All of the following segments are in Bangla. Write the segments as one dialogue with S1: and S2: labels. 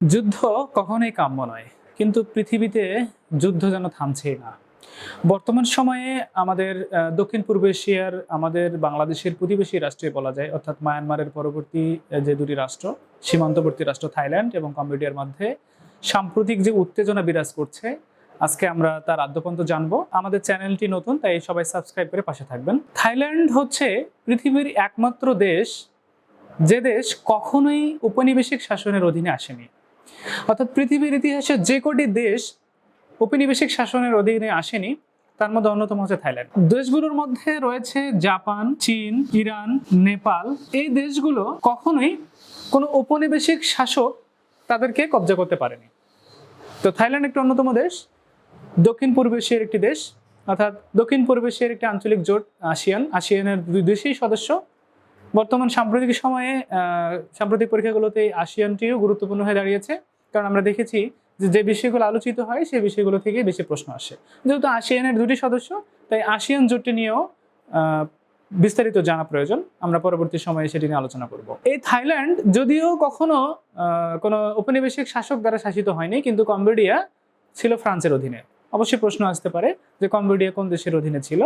S1: যুদ্ধ কখনোই কাম্য নয়, কিন্তু পৃথিবীতে যুদ্ধ যেন থামছেই না। বর্তমান সময়ে আমাদের দক্ষিণ পূর্ব এশিয়ার আমাদের বাংলাদেশের প্রতিবেশী রাষ্ট্রে বলা যায়, অর্থাৎ মায়ানমারের পরবর্তী যে দুটি রাষ্ট্র, সীমান্তবর্তী রাষ্ট্র থাইল্যান্ড এবং কম্বোডিয়ার মধ্যে সাম্প্রতিক যে উত্তেজনা বিরাজ করছে, আজকে আমরা তার আদ্যপন্ত জানব। আমাদের চ্যানেলটি নতুন, তাই সবাই সাবস্ক্রাইব করে পাশে থাকবেন। থাইল্যান্ড হচ্ছে পৃথিবীর একমাত্র দেশ, যে দেশ কখনোই উপনিবেশিক শাসনের অধীনে আসেনি। অর্থাৎ পৃথিবীর ইতিহাসে যে কটি দেশ ঔপনিবেশিক শাসনের অধীনে আসেনি, তার মধ্যে অন্যতম হচ্ছে থাইল্যান্ড। দেশগুলোর মধ্যে রয়েছে জাপান, চীন, ইরান, নেপাল। এই দেশগুলো কখনোই কোনো ঔপনিবেশিক শাসক তাদেরকে কবজা করতে পারেনি। তো থাইল্যান্ড একটি অন্যতম দেশ, দক্ষিণ পূর্ব এশিয়ার একটি দেশ, অর্থাৎ দক্ষিণ পূর্ব এশিয়ার একটি আঞ্চলিক জোট, আসিয়ান। আসিয়ানের দুই দেশই সদস্য বর্তমান সাম্প্রতিক সময়ে সাম্প্রতিক পরীক্ষাগুলোতে আসিয়ানটিও গুরুত্বপূর্ণ হয়ে দাঁড়িয়েছে। কারণ আমরা দেখেছি যে যে বিষয়গুলো আলোচিত হয়, সেই বিষয়গুলো থেকে বেশি প্রশ্ন আসে। যেহেতু আসিয়ানের দুটি সদস্য, তাই আসিয়ান জোটটি নিয়েও বিস্তারিত জানা প্রয়োজন। আমরা পরবর্তী সময়ে সেটি নিয়ে আলোচনা করব। এই থাইল্যান্ড যদিও কখনো কোনো উপনিবেশিক শাসক দ্বারা শাসিত হয়নি, কিন্তু কম্বোডিয়া ছিল ফ্রান্সের অধীনে। অবশ্যই প্রশ্ন আসতে পারে যে, কম্বোডিয়া কোন দেশের অধীনে ছিল?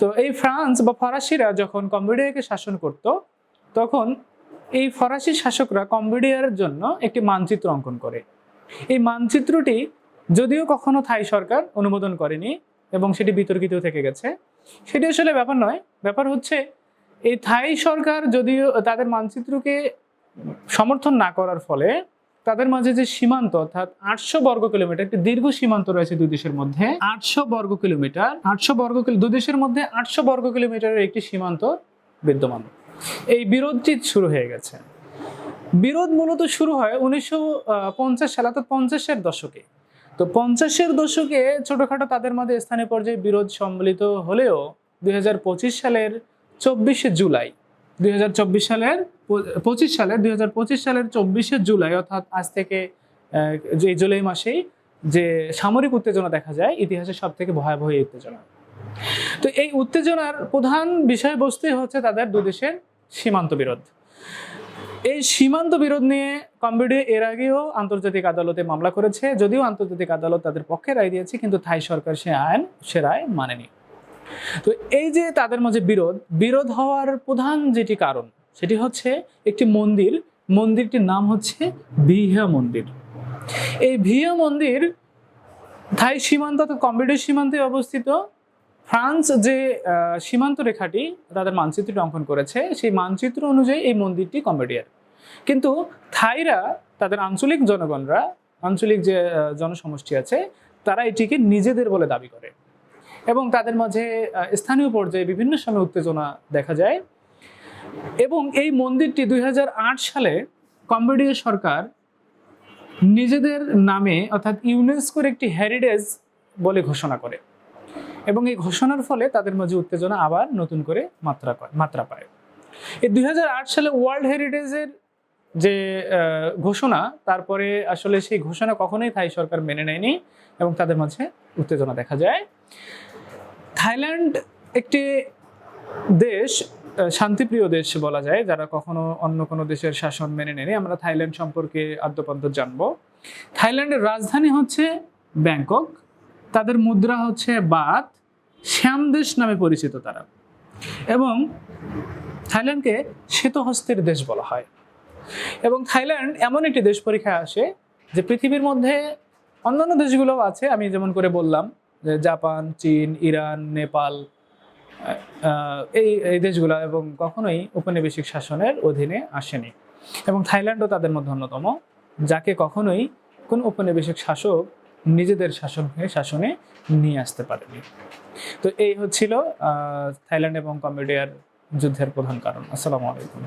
S1: তো এই ফ্রান্স বা ফরাসিরা যখন কম্বোডিয়াকে শাসন করত, তখন এই ফরাসি শাসকরা কম্বোডিয়ার জন্য একটি মানচিত্র অঙ্কন করে। এই মানচিত্রটি যদিও কখনো থাই সরকার অনুমোদন করেনি এবং সেটি বিতর্কিত থেকে গেছে। সেটি আসলে ব্যাপার নয়। ব্যাপার হচ্ছে, এই থাই সরকার যদিও তাদের মানচিত্রকে সমর্থন না করার ফলে তাদের মাঝে যে সীমান্ত, অর্থাৎ আটশো বর্গ কিলোমিটার, একটি দীর্ঘ সীমান্ত রয়েছে দুই দেশের মধ্যে। আটশো বর্গ কিলোমিটার, আটশো বর্গ দুই দেশের মধ্যে আটশো বর্গ কিলোমিটারের একটি সীমান্ত বিদ্যমান। এই বিরোধটি শুরু হয়ে গেছে। বিরোধ মূলত শুরু হয় উনিশশো পঞ্চাশ সালে, অর্থাৎ পঞ্চাশের দশকে। তো পঞ্চাশের দশকে ছোটখাটো তাদের মধ্যে স্থানীয় পর্যায়ে বিরোধ সম্মিলিত হলেও দুই হাজার পঁচিশ সালের চব্বিশে জুলাই দু হাজার চব্বিশ সালের পঁচিশ সালের, দুই হাজার পঁচিশ সালের চব্বিশে জুলাই, অর্থাৎ আজ থেকে এই জুলাই মাসেই যে সামরিক উত্তেজনা দেখা যায় ইতিহাসের সব থেকে ভয়াবহ এই উত্তেজনা। তো এই উত্তেজনার প্রধান বিষয়বস্তুই হচ্ছে তাদের দুই দেশের সীমান্ত বিরোধ। এই সীমান্ত বিরোধ নিয়ে কম্বোডিয়া এর আগেও আন্তর্জাতিক আদালতে মামলা করেছে, যদিও আন্তর্জাতিক আদালত তাদের পক্ষে রায় দিয়েছে, কিন্তু থাই সরকার সে আইন, সে রায় মানেনি। তো এই যে তাদের মাঝে বিরোধ বিরোধ হওয়ার প্রধান যেটি কারণ, সেটি হচ্ছে একটি মন্দির, মন্দিরটির নাম হচ্ছে ভিহা মন্দির। এই ভিহা মন্দির থাই সীমান্ত অর্থাৎ কম্বোডিয়ার সীমান্তে অবস্থিত। ফ্রান্স যে সীমান্ত রেখাটি তাদের মানচিত্রটি অঙ্কন করেছে, সেই মানচিত্র অনুযায়ী এই মন্দিরটি কম্বোডিয়ার কিন্তু থাইরা, তাদের আঞ্চলিক জনগণরা, আঞ্চলিক যে জনসমষ্টি আছে, তারা এটিকে নিজেদের বলে দাবি করে। এবং তাদের মাঝে স্থানীয় পর্যায়ে বিভিন্ন সময় উত্তেজনা দেখা যায়। এবং এই মন্দিরটি দুই হাজার আট সালে কম্বোডিয়া সরকার নিজেদের নামে, অর্থাৎ ইউনেস্কোর একটি হেরিটেজ বলে ঘোষণা করে। এবং এই ঘোষণার ফলে তাদের মাঝে উত্তেজনা আবার নতুন করে মাত্রা মাত্রা পায়। এই দুই হাজার আট সালে ওয়ার্ল্ড হেরিটেজের যে ঘোষণা, তারপরে আসলে সেই ঘোষণা কখনোই থাই সরকার মেনে নেয়নি এবং তাদের মাঝে উত্তেজনা দেখা যায়। থাইল্যান্ড একটি দেশ শান্তিপ্রিয় দেশ বলা যায়, যারা কখনো অন্য কোনো দেশের শাসন মেনে নেয়নি। আমরা থাইল্যান্ড সম্পর্কে আদ্যপাদ্য জানব। থাইল্যান্ডের রাজধানী হচ্ছে ব্যাংকক। তাদের মুদ্রা হচ্ছে বাত। শ্যামদেশ নামে পরিচিত তারা। এবং থাইল্যান্ডকে শ্বেতহস্তের দেশ বলা হয়। এবং থাইল্যান্ড এমন একটি দেশ পরীক্ষায় আসে যে পৃথিবীর মধ্যে অন্যান্য দেশগুলোও আছে। আমি যেমন করে বললাম জাপান, চীন, ইরান, নেপাল এই এই দেশগুলো এবং কখনোই উপনিবেশিক শাসনের অধীনে আসেনি। এবং থাইল্যান্ডও তাদের মধ্যে অন্যতম, যাকে কখনোই কোন উপনিবেশিক শাসক নিজেদের শাসন হয়ে শাসনে নিয়ে আসতে পারেনি। তো এই হচ্ছিল থাইল্যান্ড এবং কম্বোডিয়ার যুদ্ধের প্রধান কারণ। আসসালামু আলাইকুম।